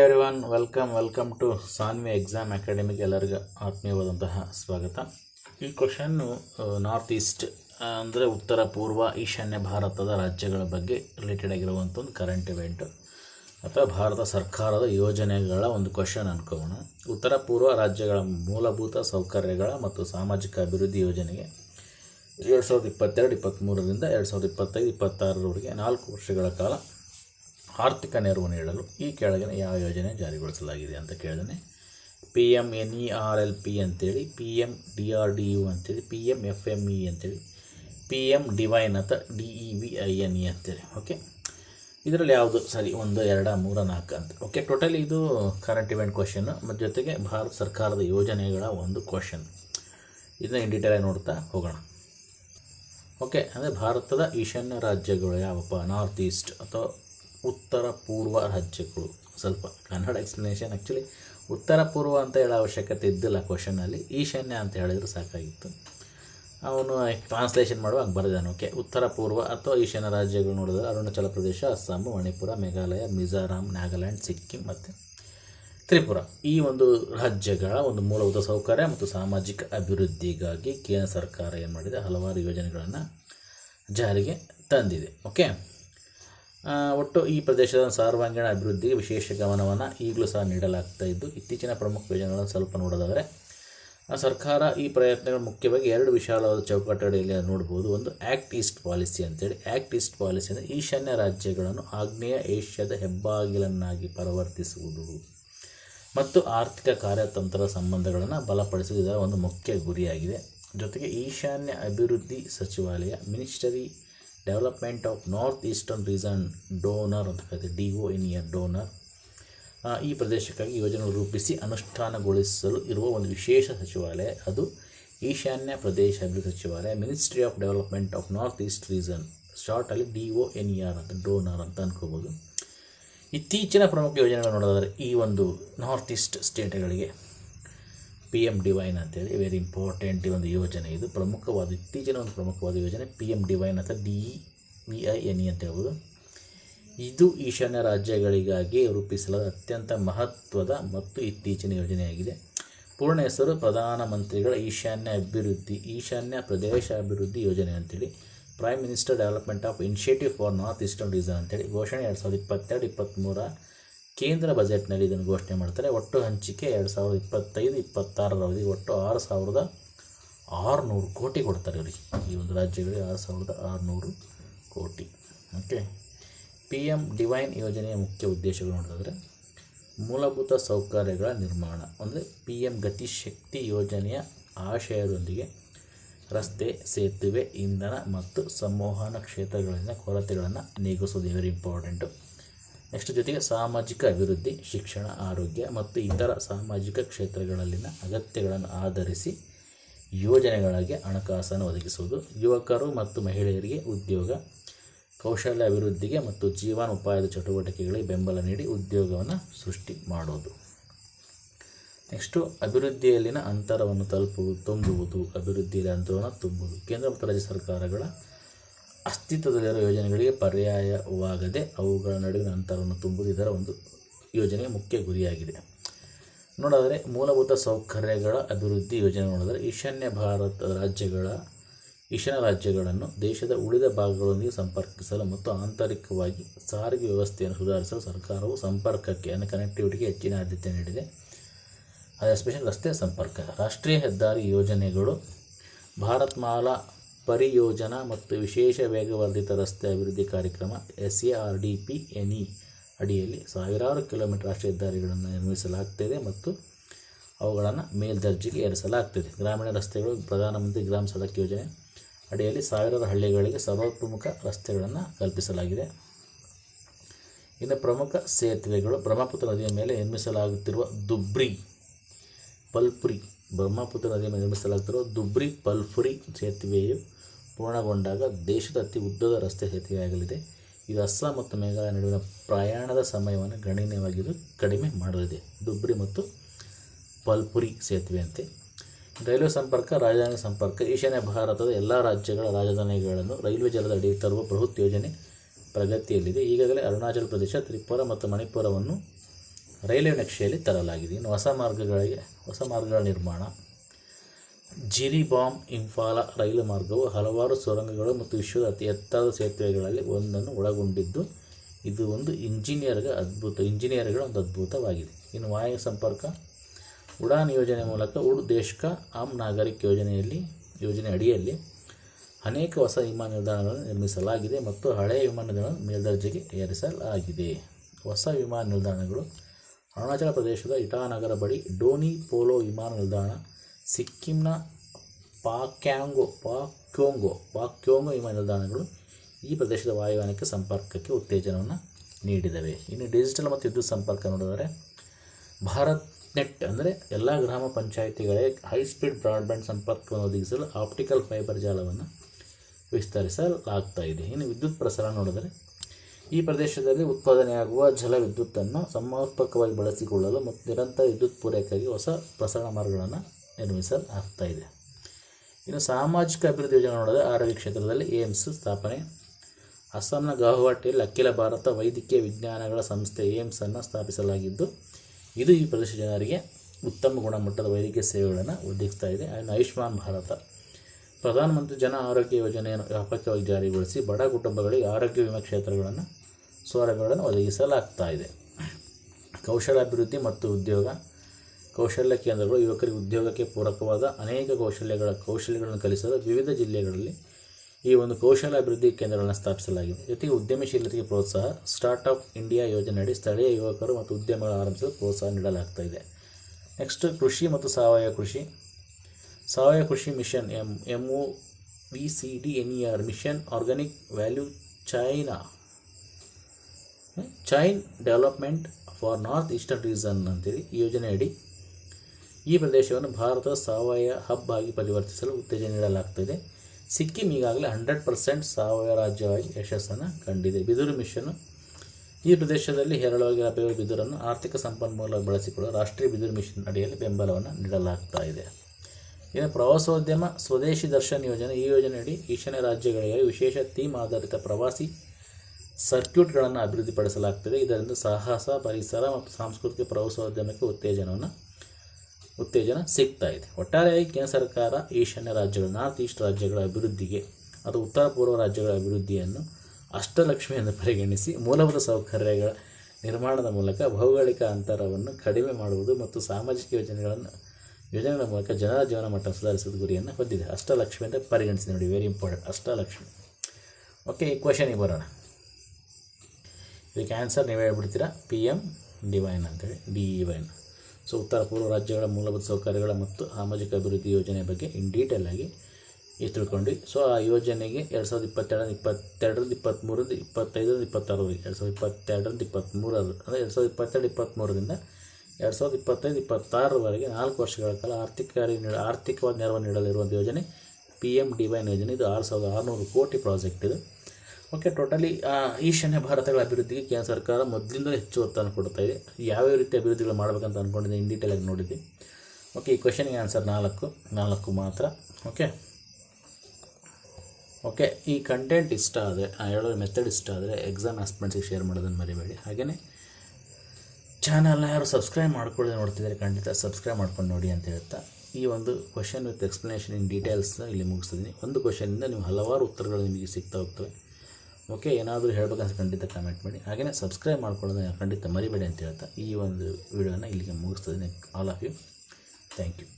Everyone welcome welcome to Sanvi exam ಅಕಾಡೆಮಿಗೆ ಎಲ್ಲರಿಗೂ ಆತ್ಮೀಯವಾದಂತಹ ಸ್ವಾಗತ. ಈ ಕ್ವಶನ್ನು ನಾರ್ತ್ ಈಸ್ಟ್ ಅಂದರೆ ಉತ್ತರ ಪೂರ್ವ ಈಶಾನ್ಯ ಭಾರತದ ರಾಜ್ಯಗಳ ಬಗ್ಗೆ ರಿಲೇಟೆಡ್ ಆಗಿರುವಂಥ ಒಂದು ಕರೆಂಟ್ ಇವೆಂಟು ಅಥವಾ ಭಾರತ ಸರ್ಕಾರದ ಯೋಜನೆಗಳ ಒಂದು ಕ್ವಶನ್ ಅನ್ಕೋಣ. ಉತ್ತರ ಪೂರ್ವ ರಾಜ್ಯಗಳ ಮೂಲಭೂತ ಸೌಕರ್ಯಗಳ ಮತ್ತು ಸಾಮಾಜಿಕ ಅಭಿವೃದ್ಧಿ ಯೋಜನೆಗೆ ಎರಡು ಸಾವಿರದ ಇಪ್ಪತ್ತೆರಡು ಇಪ್ಪತ್ತ್ಮೂರರಿಂದ ಎರಡು ಸಾವಿರದ ಇಪ್ಪತ್ತೈದು, ಇಪ್ಪತ್ತಾರರವರೆಗೆ ನಾಲ್ಕು ವರ್ಷಗಳ ಕಾಲ ಆರ್ಥಿಕ ನೆರವು ನೀಡಲು ಈ ಕೆಳಗಿನ ಯಾವ ಯೋಜನೆ ಜಾರಿಗೊಳಿಸಲಾಗಿದೆ ಅಂತ ಕೇಳಿದಾನೆ P M N E R L P ಅಂತೇಳಿ P M D R D U ಅಂತೇಳಿ P M F M E ಅಂತೇಳಿ ಪಿ ಎಂ ಡಿವೈನ್ ಅಥವಾ D E V I N E ಅಂತೇಳಿ ಓಕೆ ಇದರಲ್ಲಿ ಯಾವುದು? ಸರಿ, ಒಂದು, ಎರಡ, ಮೂರ, ನಾಲ್ಕು ಅಂತ. ಓಕೆ ಟೋಟಲಿ ಇದು ಕರೆಂಟ್ ಇವೆಂಟ್ ಕ್ವಶನ್ ಮತ್ತು ಜೊತೆಗೆ ಭಾರತ ಸರ್ಕಾರದ ಯೋಜನೆಗಳ ಒಂದು ಕ್ವಶನ್ ಇದನ್ನ ಇನ್ ಡೀಟೇಲಾಗಿ ನೋಡ್ತಾ ಹೋಗೋಣ. ಓಕೆ ಅಂದರೆ ಭಾರತದ ಈಶಾನ್ಯ ರಾಜ್ಯಗಳು ಯಾವಪ್ಪ? ನಾರ್ತ್ ಈಸ್ಟ್ ಅಥವಾ ಉತ್ತರ ಪೂರ್ವ ರಾಜ್ಯಗಳು ಸ್ವಲ್ಪ ಕನ್ನಡ ಎಕ್ಸ್ಪ್ಲನೇಷನ್ ಆ್ಯಕ್ಚುಲಿ ಉತ್ತರ ಪೂರ್ವ ಅಂತ ಹೇಳೋ ಅವಶ್ಯಕತೆ ಇದ್ದಿಲ್ಲ ಕ್ವಶನಲ್ಲಿ ಈಶಾನ್ಯ ಅಂತ ಹೇಳಿದ್ರೆ ಸಾಕಾಗಿತ್ತು. ಅವನು ಟ್ರಾನ್ಸ್ಲೇಷನ್ ಮಾಡುವಾಗ ಬರೆದಾನು, ಓಕೆ, ಉತ್ತರ ಪೂರ್ವ ಅಥವಾ ಈಶಾನ್ಯ ರಾಜ್ಯಗಳು ನೋಡಿದ್ರೆ ಅರುಣಾಚಲ ಪ್ರದೇಶ, ಅಸ್ಸಾಂ, ಮಣಿಪುರ, ಮೇಘಾಲಯ, ಮಿಜೋರಾಂ, ನಾಗಾಲ್ಯಾಂಡ್, ಸಿಕ್ಕಿಂ ಮತ್ತು ತ್ರಿಪುರ. ಈ ಒಂದು ರಾಜ್ಯಗಳ ಒಂದು ಮೂಲಭೂತ ಸೌಕರ್ಯ ಮತ್ತು ಸಾಮಾಜಿಕ ಅಭಿವೃದ್ಧಿಗಾಗಿ ಕೇಂದ್ರ ಸರ್ಕಾರ ಏನು ಮಾಡಿದೆ? ಹಲವಾರು ಯೋಜನೆಗಳನ್ನು ಜಾರಿಗೆ ತಂದಿದೆ. ಓಕೆ? ಒಟ್ಟು ಈ ಪ್ರದೇಶದ ಸರ್ವಾಂಗೀಣ ಅಭಿವೃದ್ಧಿಗೆ ವಿಶೇಷ ಗಮನವನ್ನು ಈಗಲೂ ಸಹ ನೀಡಲಾಗ್ತಾ ಇದ್ದು, ಇತ್ತೀಚಿನ ಪ್ರಮುಖ ಯೋಜನೆಗಳನ್ನು ಸ್ವಲ್ಪ ನೋಡೋದಾದರೆ ಸರ್ಕಾರ ಈ ಪ್ರಯತ್ನಗಳು ಮುಖ್ಯವಾಗಿ ಎರಡು ವಿಶಾಲವಾದ ಚೌಕಟ್ಟಡಿಯಲ್ಲಿ ನೋಡ್ಬೋದು. ಒಂದು ಆ್ಯಕ್ಟ್ ಈಸ್ಟ್ ಪಾಲಿಸಿ ಅಂತೇಳಿ. ಆ್ಯಕ್ಟ್ ಈಸ್ಟ್ ಪಾಲಿಸಿ ಅಂದರೆ ಈಶಾನ್ಯ ರಾಜ್ಯಗಳನ್ನು ಆಗ್ನೇಯ ಏಷ್ಯಾದ ಹೆಬ್ಬಾಗಿಲನ್ನಾಗಿ ಪರಿವರ್ತಿಸುವುದು ಮತ್ತು ಆರ್ಥಿಕ ಕಾರ್ಯತಂತ್ರ ಸಂಬಂಧಗಳನ್ನು ಬಲಪಡಿಸುವುದು ಒಂದು ಮುಖ್ಯ ಗುರಿಯಾಗಿದೆ. ಜೊತೆಗೆ ಈಶಾನ್ಯ ಅಭಿವೃದ್ಧಿ ಸಚಿವಾಲಯ ministry development of north eastern region DoNER ಅಂತ ಕರೀತಾರೆ D O N A DoNER ಈ ಪ್ರದೇಶಕ್ಕಾಗಿ ಯೋಜನೆ ರೂಪಿಸಿ ಅನುಷ್ಠಾನಗೊಳಿಸಲು ಇರುವ ಒಂದು ವಿಶೇಷ ಸಚಿವಾಲಯ ಅದು ಈಶಾನ್ಯ ಪ್ರದೇಶ ಅಭಿವೃದ್ಧಿ ಸಚಿವಾಲಯ ministry of development of north east region ಶಾರ್ಟಲ್ಲಿ D O N E R ಅಂತ ಡೋನರ್ ಅಂತ ಅನ್ಕೋಬೋದು. ಇತ್ತೀಚಿನ ಪ್ರಮುಖ ಯೋಜನೆಗಳು ನೋಡೋದಾದರೆ ಈ ಒಂದು ನಾರ್ತ್ ಈಸ್ಟ್ ಸ್ಟೇಟ್ಗಳಿಗೆ ಪಿ ಎಂ ಡಿವೈನ್ ಅಂತೇಳಿ ವೆರಿ ಇಂಪಾರ್ಟೆಂಟ್ ಒಂದು ಯೋಜನೆ ಇದು. ಪ್ರಮುಖವಾದ, ಇತ್ತೀಚಿನ ಒಂದು ಪ್ರಮುಖವಾದ ಯೋಜನೆ ಪಿ ಎಂ ಡಿವೈನ್ ಅಥವಾ D V I N E ಅಂತ ಹೇಳ್ಬೋದು. ಇದು ಈಶಾನ್ಯ ರಾಜ್ಯಗಳಿಗಾಗಿ ರೂಪಿಸಲಾದ ಅತ್ಯಂತ ಮಹತ್ವದ ಮತ್ತು ಇತ್ತೀಚಿನ ಯೋಜನೆಯಾಗಿದೆ. ಪೂರ್ಣ ಹೆಸರು ಪ್ರಧಾನಮಂತ್ರಿಗಳ ಈಶಾನ್ಯ ಅಭಿವೃದ್ಧಿ, ಈಶಾನ್ಯ ಪ್ರದೇಶ ಅಭಿವೃದ್ಧಿ ಯೋಜನೆ ಅಂತೇಳಿ. Prime minister development of initiative for north eastern region ಅಂತೇಳಿ ಘೋಷಣೆ ಎರಡು ಸಾವಿರದ ಇಪ್ಪತ್ತೆರಡು ಇಪ್ಪತ್ತ್ಮೂರ ಕೇಂದ್ರ ಬಜೆಟ್ನಲ್ಲಿ ಇದನ್ನು ಘೋಷಣೆ ಮಾಡ್ತಾರೆ. ಒಟ್ಟು ಹಂಚಿಕೆ ಎರಡು ಸಾವಿರದ ಇಪ್ಪತ್ತೈದು ಇಪ್ಪತ್ತಾರರ ಅವಧಿ ಒಟ್ಟು ಆರು ಸಾವಿರದ ಆರುನೂರು ಕೋಟಿ ಕೊಡ್ತಾರೆ ಇವರಿಗೆ. ಈ ಒಂದು ರಾಜ್ಯಗಳಿಗೆ ಆರು ಸಾವಿರದ ಆರುನೂರು ಕೋಟಿ. ಓಕೆ ಪಿ ಎಂ ಡಿವೈನ್ ಯೋಜನೆಯ ಮುಖ್ಯ ಉದ್ದೇಶಗಳು ನೋಡಿದ್ರೆ ಮೂಲಭೂತ ಸೌಕರ್ಯಗಳ ನಿರ್ಮಾಣ, ಅಂದರೆ ಪಿ ಎಂ ಗತಿಶಕ್ತಿ ಯೋಜನೆಯ ಆಶಯದೊಂದಿಗೆ ರಸ್ತೆ, ಸೇತುವೆ, ಇಂಧನ ಮತ್ತು ಸಂವಹನ ಕ್ಷೇತ್ರಗಳಲ್ಲಿನ ಕೊರತೆಗಳನ್ನು ನೀಗಿಸೋದು ವೆರಿ ಇಂಪಾರ್ಟೆಂಟು ನೆಕ್ಸ್ಟ್ ಜೊತೆಗೆ ಸಾಮಾಜಿಕ ಅಭಿವೃದ್ಧಿ, ಶಿಕ್ಷಣ, ಆರೋಗ್ಯ ಮತ್ತು ಇತರ ಸಾಮಾಜಿಕ ಕ್ಷೇತ್ರಗಳಲ್ಲಿನ ಅಗತ್ಯಗಳನ್ನು ಆಧರಿಸಿ ಯೋಜನೆಗಳಿಗೆ ಹಣಕಾಸನ್ನು ಒದಗಿಸುವುದು, ಯುವಕರು ಮತ್ತು ಮಹಿಳೆಯರಿಗೆ ಉದ್ಯೋಗ, ಕೌಶಲ್ಯ ಅಭಿವೃದ್ಧಿಗೆ ಮತ್ತು ಜೀವನೋಪಾಯದ ಚಟುವಟಿಕೆಗಳಿಗೆ ಬೆಂಬಲ ನೀಡಿ ಉದ್ಯೋಗವನ್ನು ಸೃಷ್ಟಿ ಮಾಡೋದು. ನೆಕ್ಸ್ಟು, ಅಭಿವೃದ್ಧಿಯಲ್ಲಿನ ಅಂತರವನ್ನು ತಲುಪುವುದು, ತುಂಬುವುದು, ಅಭಿವೃದ್ಧಿಯಲ್ಲಿ ಅಂತರವನ್ನು ತುಂಬುವುದು. ಕೇಂದ್ರ ಮತ್ತು ರಾಜ್ಯ ಸರ್ಕಾರಗಳ ಅಸ್ತಿತ್ವದಲ್ಲಿರುವ ಯೋಜನೆಗಳಿಗೆ ಪರ್ಯಾಯವಾಗದೆ ಅವುಗಳ ನಡುವಿನ ಅಂತರವನ್ನು ತುಂಬುವುದು ಇದರ ಒಂದು ಯೋಜನೆಯ ಮುಖ್ಯ ಗುರಿಯಾಗಿದೆ. ನೋಡಿದರೆ ಮೂಲಭೂತ ಸೌಕರ್ಯಗಳ ಅಭಿವೃದ್ಧಿ ಯೋಜನೆ ನೋಡಿದರೆ ಈಶಾನ್ಯ ಭಾರತ ರಾಜ್ಯಗಳ, ಈಶಾನ್ಯ ರಾಜ್ಯಗಳನ್ನು ದೇಶದ ಉಳಿದ ಭಾಗಗಳೊಂದಿಗೆ ಸಂಪರ್ಕಿಸಲು ಮತ್ತು ಆಂತರಿಕವಾಗಿ ಸಾರಿಗೆ ವ್ಯವಸ್ಥೆಯನ್ನು ಸುಧಾರಿಸಲು ಸರ್ಕಾರವು ಸಂಪರ್ಕಕ್ಕೆ, ಅಂದರೆ ಕನೆಕ್ಟಿವಿಟಿಗೆ ಹೆಚ್ಚಿನ ಆದ್ಯತೆ ನೀಡಿದೆ. ಅದೇ ಎಸ್ಪೆಷಲ್ ರಸ್ತೆ ಸಂಪರ್ಕ, ರಾಷ್ಟ್ರೀಯ ಹೆದ್ದಾರಿ ಯೋಜನೆಗಳು, ಭಾರತ್ ಮಾಲಾ ಪರಿಯೋಜನಾ ಮತ್ತು ವಿಶೇಷ ವೇಗವರ್ಧಿತ ರಸ್ತೆ ಅಭಿವೃದ್ಧಿ ಕಾರ್ಯಕ್ರಮ S A R D P N E ಅಡಿಯಲ್ಲಿ ಸಾವಿರಾರು ಕಿಲೋಮೀಟರ್ ರಾಷ್ಟ್ರೀಯ ಹೆದ್ದಾರಿಗಳನ್ನು ನಿರ್ಮಿಸಲಾಗ್ತಿದೆ ಮತ್ತು ಅವುಗಳನ್ನು ಮೇಲ್ದರ್ಜೆಗೆ ಏರಿಸಲಾಗ್ತಿದೆ. ಗ್ರಾಮೀಣ ರಸ್ತೆಗಳು ಪ್ರಧಾನಮಂತ್ರಿ ಗ್ರಾಮ ಸಡಕ್ ಯೋಜನೆ ಅಡಿಯಲ್ಲಿ ಸಾವಿರಾರು ಹಳ್ಳಿಗಳಿಗೆ ಸರ್ವೋಪ್ರಮುಖ ರಸ್ತೆಗಳನ್ನು ಕಲ್ಪಿಸಲಾಗಿದೆ. ಇನ್ನು ಪ್ರಮುಖ ಸೇತುವೆಗಳು ಬ್ರಹ್ಮಪುತ್ರ ನದಿಯ ಮೇಲೆ ನಿರ್ಮಿಸಲಾಗುತ್ತಿರುವ ದುಬ್ರಿ, ಪಲ್ಪುರಿ ಬ್ರಹ್ಮಪುತ್ರ ನದಿಯ ಮೇಲೆ ನಿರ್ಮಿಸಲಾಗುತ್ತಿರುವ ದುಬ್ರಿ ಪಲ್ಪುರಿ ಸೇತುವೆಯು ಪೂರ್ಣಗೊಂಡಾಗ ದೇಶದ ಅತಿ ಉದ್ದದ ರಸ್ತೆ ಸೇತುವೆಯಾಗಲಿದೆ. ಇದು ಅಸ್ಸಾಂ ಮತ್ತು ಮೇಘಾಲಯ ನಡುವಿನ ಪ್ರಯಾಣದ ಸಮಯವನ್ನು ಗಣನೀಯವಾಗಿದ್ದು ಕಡಿಮೆ ಮಾಡಲಿದೆ. ದುಬ್ರಿ ಮತ್ತು ಪಲ್ಪುರಿ ಸೇತುವೆಯಂತೆ. ರೈಲ್ವೆ ಸಂಪರ್ಕ, ರಾಜಧಾನಿ ಸಂಪರ್ಕ, ಈಶಾನ್ಯ ಭಾರತದ ಎಲ್ಲ ರಾಜ್ಯಗಳ ರಾಜಧಾನಿಗಳನ್ನು ರೈಲ್ವೆ ಜಲದ ಅಡಿ ತರುವ ಬೃಹತ್ ಯೋಜನೆ ಪ್ರಗತಿಯಲ್ಲಿದೆ. ಈಗಾಗಲೇ ಅರುಣಾಚಲ ಪ್ರದೇಶ, ತ್ರಿಪುರ ಮತ್ತು ಮಣಿಪುರವನ್ನು ರೈಲ್ವೆ ನಕ್ಷೆಯಲ್ಲಿ ತರಲಾಗಿದೆ. ಇನ್ನು ಹೊಸ ಮಾರ್ಗಗಳಿಗೆ, ಹೊಸ ಮಾರ್ಗಗಳ ನಿರ್ಮಾಣ. ಜಿರಿಬಾಮ್ ಇಂಫಾಲ ರೈಲು ಮಾರ್ಗವು ಹಲವಾರು ಸುರಂಗಗಳು ಮತ್ತು ವಿಶ್ವದ ಅತಿ ಎತ್ತರದ ಸೇತುವೆಗಳಲ್ಲಿ ಒಂದನ್ನು ಒಳಗೊಂಡಿದ್ದು, ಇದು ಒಂದು ಇಂಜಿನಿಯರ್ಗೆ ಅದ್ಭುತ, ಇಂಜಿನಿಯರ್ಗಳ ಒಂದು ಅದ್ಭುತವಾಗಿದೆ. ಇನ್ನು ವಾಯು ಸಂಪರ್ಕ, ಉಡಾನ್ ಯೋಜನೆ ಮೂಲಕ ಉಡ್ ದೇಶಕ ಆಮ್ ನಾಗರಿಕ ಯೋಜನೆಯಲ್ಲಿ, ಯೋಜನೆ ಅಡಿಯಲ್ಲಿ ಅನೇಕ ಹೊಸ ವಿಮಾನ ನಿಲ್ದಾಣಗಳನ್ನು ನಿರ್ಮಿಸಲಾಗಿದೆ ಮತ್ತು ಹಳೆಯ ವಿಮಾನ ನಿಲ್ದಾಣಗಳನ್ನು ಮೇಲ್ದರ್ಜೆಗೆ ಏರಿಸಲಾಗಿದೆ. ಹೊಸ ವಿಮಾನ ನಿಲ್ದಾಣಗಳು ಅರುಣಾಚಲ ಪ್ರದೇಶದ ಇಟಾನಗರ ಬಳಿ ಡೋನಿ ಪೋಲೋ ವಿಮಾನ ನಿಲ್ದಾಣ, ಸಿಕ್ಕಿಂನ ಪಾಕ್ಯಾಂಗೋ, ಪಾಕ್ಯೋಂಗೋ ಪಾಕ್ಯೋಂಗೋ ವಿಮಾನ ನಿಲ್ದಾಣಗಳು ಈ ಪ್ರದೇಶದ ವಾಯುಯಾನಕ್ಕೆ ಸಂಪರ್ಕಕ್ಕೆ ಉತ್ತೇಜನವನ್ನು ನೀಡಿದವೆ. ಇನ್ನು ಡಿಜಿಟಲ್ ಮತ್ತು ವಿದ್ಯುತ್ ಸಂಪರ್ಕ ನೋಡಿದರೆ ಭಾರತ್ ನೆಟ್ ಅಂದರೆ ಎಲ್ಲ ಗ್ರಾಮ ಪಂಚಾಯಿತಿಗಳೇ ಹೈಸ್ಪೀಡ್ ಬ್ರಾಡ್ಬ್ಯಾಂಡ್ ಸಂಪರ್ಕವನ್ನು ಒದಗಿಸಲು ಆಪ್ಟಿಕಲ್ ಫೈಬರ್ ಜಾಲವನ್ನು ವಿಸ್ತರಿಸಲಾಗ್ತಾ ಇದೆ. ಇನ್ನು ವಿದ್ಯುತ್ ಪ್ರಸರಣ ನೋಡಿದರೆ ಈ ಪ್ರದೇಶದಲ್ಲಿ ಉತ್ಪಾದನೆಯಾಗುವ ಜಲ ವಿದ್ಯುತ್ತನ್ನು ಸಮರ್ಪಕವಾಗಿ ಬಳಸಿಕೊಳ್ಳಲು ಮತ್ತು ನಿರಂತರ ವಿದ್ಯುತ್ ಪೂರೈಕೆಗಾಗಿ ಹೊಸ ಪ್ರಸರಣ ಮಾರ್ಗಗಳನ್ನು ನಿರ್ಮಿಸಲಾಗ್ತಾ ಇದೆ. ಇನ್ನು ಸಾಮಾಜಿಕ ಅಭಿವೃದ್ಧಿ ಯೋಜನೆ ನೋಡಿದರೆ ಆರೋಗ್ಯ ಕ್ಷೇತ್ರದಲ್ಲಿ ಏಮ್ಸ್ ಸ್ಥಾಪನೆ. ಅಸ್ಸಾಂನ ಗೌಹಾಟಿಯಲ್ಲಿ ಅಖಿಲ ಭಾರತ ವೈದ್ಯಕೀಯ ವಿಜ್ಞಾನಗಳ ಸಂಸ್ಥೆ ಏಮ್ಸನ್ನು ಸ್ಥಾಪಿಸಲಾಗಿದ್ದು, ಇದು ಈ ಪ್ರದೇಶ ಜನರಿಗೆ ಉತ್ತಮ ಗುಣಮಟ್ಟದ ವೈದ್ಯಕೀಯ ಸೇವೆಗಳನ್ನು ಒದಗಿಸ್ತಾ ಇದೆ. ಇನ್ನು ಆಯುಷ್ಮಾನ್ ಭಾರತ, ಪ್ರಧಾನಮಂತ್ರಿ ಜನ ಆರೋಗ್ಯ ಯೋಜನೆಯನ್ನು ವ್ಯಾಪಕವಾಗಿ ಜಾರಿಗೊಳಿಸಿ ಬಡ ಕುಟುಂಬಗಳಿಗೆ ಆರೋಗ್ಯ ವಿಮಾ ಕ್ಷೇತ್ರಗಳನ್ನು ಸೌಲಭ್ಯಗಳನ್ನು ಒದಗಿಸಲಾಗ್ತಾ ಇದೆ. ಕೌಶಲಾಭಿವೃದ್ಧಿ ಮತ್ತು ಉದ್ಯೋಗ. ಕೌಶಲ್ಯ ಕೇಂದ್ರಗಳು ಯುವಕರಿಗೆ ಉದ್ಯೋಗಕ್ಕೆ ಪೂರಕವಾದ ಅನೇಕ ಕೌಶಲ್ಯಗಳ ಕೌಶಲ್ಯಗಳನ್ನು ಕಲಿಸಲು ವಿವಿಧ ಜಿಲ್ಲೆಗಳಲ್ಲಿ ಈ ಒಂದು ಕೌಶಲ್ಯಾಭಿವೃದ್ಧಿ ಕೇಂದ್ರಗಳನ್ನು ಸ್ಥಾಪಿಸಲಾಗಿದೆ. ಜೊತೆಗೆ ಉದ್ಯಮಶೀಲತೆಗೆ ಪ್ರೋತ್ಸಾಹ ಸ್ಟಾರ್ಟ್ಅಪ್ ಇಂಡಿಯಾ ಯೋಜನೆಯಡಿ ಸ್ಥಳೀಯ ಯುವಕರು ಮತ್ತು ಉದ್ಯಮಗಳು ಆರಂಭಿಸಲು ಪ್ರೋತ್ಸಾಹ ನೀಡಲಾಗ್ತಾ ಇದೆ ನೆಕ್ಸ್ಟ್, ಕೃಷಿ ಮತ್ತು ಸಾವಯವ ಕೃಷಿ. ಸಾವಯವ ಕೃಷಿ mission, M M O V C D N E R mission organic value China chain development for north eastern region ಅಂತೇಳಿ ಈ ಯೋಜನೆಯಡಿ ಈ ಪ್ರದೇಶವನ್ನು ಭಾರತದ ಸಾವಯವ ಹಬ್ ಆಗಿ ಪರಿವರ್ತಿಸಲು ಉತ್ತೇಜನ ನೀಡಲಾಗ್ತದೆ. ಸಿಕ್ಕಿಂ ಈಗಾಗಲೇ ಹಂಡ್ರೆಡ್ ಪರ್ಸೆಂಟ್ ಸಾವಯವ ರಾಜ್ಯವಾಗಿ ಯಶಸ್ಸನ್ನು ಕಂಡಿದೆ. ಬಿದಿರು ಮಿಷನ್ ಈ ಪ್ರದೇಶದಲ್ಲಿ ಹೇರಳವಾಗಿ ಲಭ್ಯವಿರುವ ಬಿದಿರನ್ನು ಆರ್ಥಿಕ ಸಂಪನ್ಮೂಲ ಬಳಸಿಕೊಳ್ಳಲು ರಾಷ್ಟ್ರೀಯ ಬಿದಿರು ಮಿಷನ್ ಅಡಿಯಲ್ಲಿ ಬೆಂಬಲವನ್ನು ನೀಡಲಾಗ್ತಾ ಇದೆ. ಇನ್ನು ಪ್ರವಾಸೋದ್ಯಮ ಸ್ವದೇಶಿ ದರ್ಶನ್ ಯೋಜನೆ ಈ ಯೋಜನೆಯಡಿ ಈಶಾನ್ಯ ರಾಜ್ಯಗಳಿಗೆ ವಿಶೇಷ ಥೀಮ್ ಆಧಾರಿತ ಪ್ರವಾಸಿ ಸರ್ಕ್ಯೂಟ್ಗಳನ್ನು ಅಭಿವೃದ್ಧಿಪಡಿಸಲಾಗ್ತದೆ. ಇದರಿಂದ ಸಾಹಸ, ಪರಿಸರ ಮತ್ತು ಸಾಂಸ್ಕೃತಿಕ ಪ್ರವಾಸೋದ್ಯಮಕ್ಕೆ ಉತ್ತೇಜನವನ್ನು, ಉತ್ತೇಜನ ಸಿಗ್ತಾ ಇದೆ. ಒಟ್ಟಾರೆಯಾಗಿ ಕೇಂದ್ರ ಸರ್ಕಾರ ಈಶಾನ್ಯ ರಾಜ್ಯಗಳ ನಾರ್ತ್ ಈಸ್ಟ್ ರಾಜ್ಯಗಳ ಅಭಿವೃದ್ಧಿಗೆ ಅಥವಾ ಉತ್ತರ ಪೂರ್ವ ರಾಜ್ಯಗಳ ಅಭಿವೃದ್ಧಿಯನ್ನು ಅಷ್ಟಲಕ್ಷ್ಮಿ ಎಂದು ಪರಿಗಣಿಸಿ ಮೂಲಭೂತ ಸೌಕರ್ಯಗಳ ನಿರ್ಮಾಣದ ಮೂಲಕ ಭೌಗೋಳಿಕ ಅಂತರವನ್ನು ಕಡಿಮೆ ಮಾಡುವುದು ಮತ್ತು ಸಾಮಾಜಿಕ ಯೋಜನೆಗಳನ್ನು, ಯೋಜನೆಗಳ ಮೂಲಕ ಜನರ ಜೀವನ ಮಟ್ಟ ಸುಧಾರಿಸುವ ಗುರಿಯನ್ನು ಹೊಂದಿದೆ. ಅಷ್ಟಲಕ್ಷ್ಮಿ ಅಂತ ಪರಿಗಣಿಸಿ ನೋಡಿ ವೆರಿ ಇಂಪಾರ್ಟೆಂಟ್ ಅಷ್ಟಲಕ್ಷ್ಮಿ. ಓಕೆ ಈ ಕ್ವಶನಿಗೆ ಬರೋಣ. ಇದಕ್ಕೆ ಆನ್ಸರ್ ನೀವು ಹೇಳ್ಬಿಡ್ತೀರಾ? ಪಿ ಎಂ ಡಿವೈನ್ ಅಂತೇಳಿ ಡಿ ವೈನ್ ಸೊ ಉತ್ತರ ಪೂರ್ವ ರಾಜ್ಯಗಳ ಮೂಲಭೂತ ಸೌಕರ್ಯಗಳ ಮತ್ತು ಸಾಮಾಜಿಕ ಅಭಿವೃದ್ಧಿ ಯೋಜನೆ ಬಗ್ಗೆ ಇನ್ ಡೀಟೇಲ್ ಆಗಿ ತಿಳ್ಕೊಂಡ್ವಿ ಸೊ ಆ ಯೋಜನೆಗೆ ಎರಡು ಸಾವಿರದ ಇಪ್ಪತ್ತೆರಡರಿಂದ ಇಪ್ಪತ್ತೆರಡರಿಂದ ಇಪ್ಪತ್ತ್ಮೂರರಿಂದ ಇಪ್ಪತ್ತೈದರಿಂದ ಇಪ್ಪತ್ತಾರವರೆಗೆ, ಎರಡು ಸಾವಿರದ ಇಪ್ಪತ್ತೆರಡರಿಂದ ಇಪ್ಪತ್ತ್ಮೂರರ ಅಂದರೆ ಎರಡು ಸಾವಿರದ ಇಪ್ಪತ್ತೆರಡು ಇಪ್ಪತ್ತ್ಮೂರರಿಂದ ಎರಡು ಸಾವಿರದ ಇಪ್ಪತ್ತೈದು ಇಪ್ಪತ್ತಾರರವರೆಗೆ ನಾಲ್ಕು ವರ್ಷಗಳ ಕಾಲ ಆರ್ಥಿಕ ನೀಡ ಆರ್ಥಿಕವಾಗಿ ನೆರವು ನೀಡಲಿರುವಂಥ ಯೋಜನೆ ಪಿ ಎಂ ಡಿವೈನ್ ಯೋಜನೆ. ಇದು ಆರು ಸಾವಿರದ ಆರುನೂರು ಕೋಟಿ ಪ್ರಾಜೆಕ್ಟ್ ಇದು. ಓಕೆ ಟೋಟಲಿ ಈಶಾನ್ಯ ಭಾರತಗಳ ಅಭಿವೃದ್ಧಿಗೆ ಕೇಂದ್ರ ಸರ್ಕಾರ ಮೊದಲಿಂದಲೂ ಹೆಚ್ಚು ಒತ್ತನ್ನು ಕೊಡ್ತಾ ಇದೆ. ಯಾವ್ಯಾವ ರೀತಿ ಅಭಿವೃದ್ಧಿಗಳು ಮಾಡಬೇಕಂತ ಅಂದ್ಕೊಂಡಿದ್ದೆ ಇನ್ ಡೀಟೇಲಾಗಿ ನೋಡಿದ್ವಿ ಓಕೆ, ಈ ಕ್ವಶನ್ಗೆ ಆನ್ಸರ್ ನಾಲ್ಕು ನಾಲ್ಕು ಮಾತ್ರ. ಓಕೆ? ಓಕೆ, ಈ ಕಂಟೆಂಟ್ ಇಷ್ಟ ಆದರೆ ಹೇಳೋ ಮೆಥಡ್ ಇಷ್ಟ ಆದರೆ ಎಕ್ಸಾಮ್ ಆಸ್ಪೆಂಟ್ಸಿಗೆ ಶೇರ್ ಮಾಡೋದನ್ನು ಮರಿಬೇಡಿ. ಹಾಗೆಯೇ ಚಾನಲ್ನ ಯಾರು ಸಬ್ಸ್ಕ್ರೈಬ್ ಮಾಡ್ಕೊಳ್ಳದೆ ನೋಡ್ತಿದ್ದಾರೆ ಖಂಡಿತ ಸಬ್ಸ್ಕ್ರೈಬ್ ಮಾಡ್ಕೊಂಡು ನೋಡಿ ಅಂತ ಹೇಳ್ತಾ, ಈ ಒಂದು ಕ್ವಶನ್ ವಿತ್ ಎಕ್ಸ್ಪ್ಲನೇಷನ್ ಇನ್ ಡೀಟೇಲ್ಸ್ನ ಇಲ್ಲಿ ಮುಗಿಸ್ತಿದ್ದೀನಿ. ಒಂದು ಕ್ವಶನಿಂದ ನೀವು ಹಲವಾರು ಉತ್ತರಗಳು ನಿಮಗೆ ಸಿಗ್ತಾ ಹೋಗ್ತವೆ. ಓಕೆ, ಏನಾದರೂ ಹೇಳ್ಬೇಕಂತ ಖಂಡಿತ ಕಮೆಂಟ್ ಮಾಡಿ. ಹಾಗೆಯೇ ಸಬ್ಸ್ಕ್ರೈಬ್ ಮಾಡ್ಕೊಳ್ಳೋದನ್ನ ಖಂಡಿತ ಮರಿಬೇಡಿ ಅಂತ ಹೇಳ್ತಾ ಈ ಒಂದು ವಿಡಿಯೋನ ಇಲ್ಲಿಗೆ ಮುಗಿಸ್ತಿದ್ದೀನಿ all of you thank you